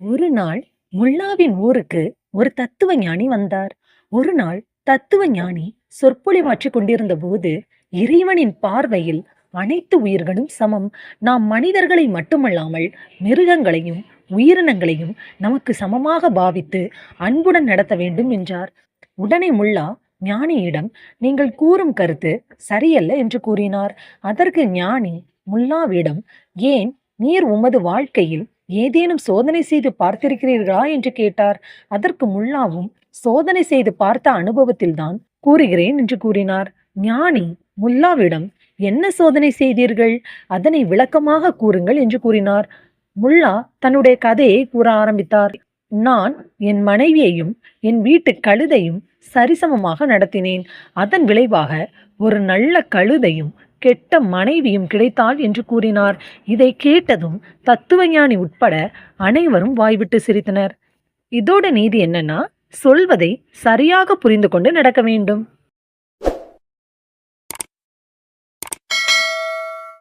ஒரு நாள் முல்லாவின் ஊருக்கு ஒரு தத்துவ ஞானி வந்தார். ஒரு நாள் தத்துவ ஞானி சொற்பொழிவாற்றிக் கொண்டிருந்த போது இறைவனின் பார்வையில் அனைத்து உயிர்களும் சமம். நாம் மனிதர்களை மட்டுமல்லாமல் மிருகங்களையும் உயிரினங்களையும் நமக்கு சமமாக பாவித்து அன்புடன் நடத்த வேண்டும் என்றார். உடனே முல்லா ஞானியிடம் நீங்கள் கூறும் கருத்து சரியல்ல என்று கூறினார். அதற்கு ஞானி முல்லாவிடம் ஏன் நீர் உமது வாழ்க்கையில் ஏதேனும் சோதனை செய்து பார்த்திருக்கிறீர்களா என்று கேட்டார். அதற்கு முல்லாவும் சோதனை செய்து பார்த்த அனுபவத்தில்தான் கூறுகிறேன் என்று கூறினார். ஞானி முல்லாவிடம் என்ன சோதனை செய்தீர்கள்? அதனை விளக்கமாக கூறுங்கள் என்று கூறினார். முல்லா தன்னுடைய கதையை கூற ஆரம்பித்தார். நான் என் மனைவியையும் என் வீட்டு கழுதையும் சரிசமமாக நடத்தினேன். அதன் விளைவாக ஒரு நல்ல கழுதையும் கெட்ட மனைவியும் கிடைத்தாள் என்று கூறினார். இதை கேட்டதும் தத்துவஞானி உட்பட அனைவரும் வாய்விட்டு சிரித்தனர். இதோட நீதி என்னன்னா சொல்வதை சரியாக புரிந்து கொண்டு நடக்க வேண்டும்.